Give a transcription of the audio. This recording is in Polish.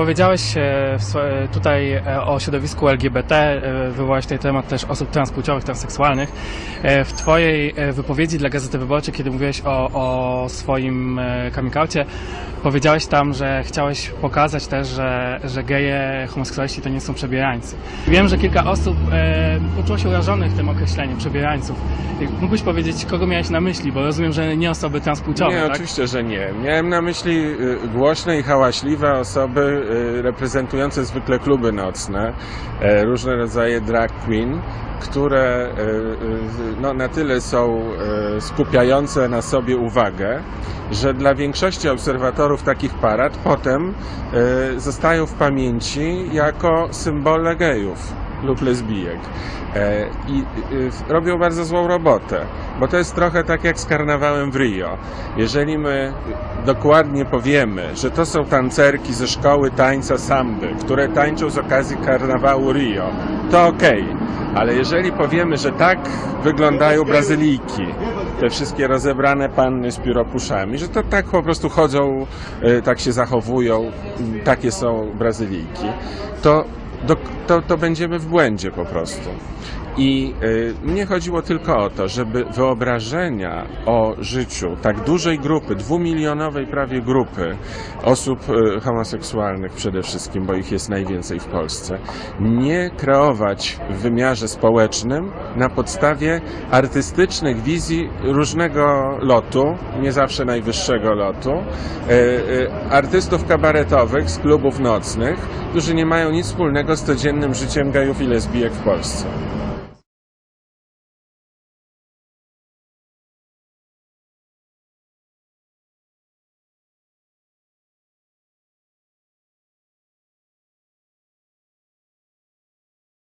Powiedziałeś tutaj e, o środowisku LGBT, e, wywołałeś tutaj temat też osób transpłciowych, transseksualnych. E, W Twojej wypowiedzi dla Gazety Wyborczej, kiedy mówiłeś o, o swoim coming outie, powiedziałeś tam, że chciałeś pokazać też, że, że geje, homoseksualiści to nie są przebierańcy. Wiem, że kilka osób poczuło się urażonych tym określeniem przebierańców. Mógłbyś powiedzieć, kogo miałeś na myśli, bo rozumiem, że nie osoby transpłciowe, Nie, tak? oczywiście, że nie. Miałem na myśli y, głośne i hałaśliwe osoby reprezentujące zwykle kluby nocne, e, różne rodzaje drag queen, które y, y, no, na tyle są y, skupiające na sobie uwagę, że dla większości obserwatorów takich parad potem y, zostają w pamięci jako symbole gejów lub lesbijek. E, I y, robią bardzo złą robotę, bo to jest trochę tak jak z karnawałem w Rio. Jeżeli my dokładnie powiemy, że to są tancerki ze szkoły tańca samby, które tańczą z okazji karnawału Rio, to okej. Ale jeżeli powiemy, że tak wyglądają Brazylijki, te wszystkie rozebrane panny z pióropuszami, że to tak po prostu chodzą, y, tak się zachowują, y, takie są Brazylijki, to to, to będziemy w błędzie po prostu. I y, mnie chodziło tylko o to, żeby wyobrażenia o życiu tak dużej grupy, dwumilionowej prawie grupy osób y, homoseksualnych przede wszystkim, bo ich jest najwięcej w Polsce, nie kreować w wymiarze społecznym na podstawie artystycznych wizji różnego lotu, nie zawsze najwyższego lotu, y, artystów kabaretowych z klubów nocnych, którzy nie mają nic wspólnego z codziennym życiem gejów i lesbijek w Polsce.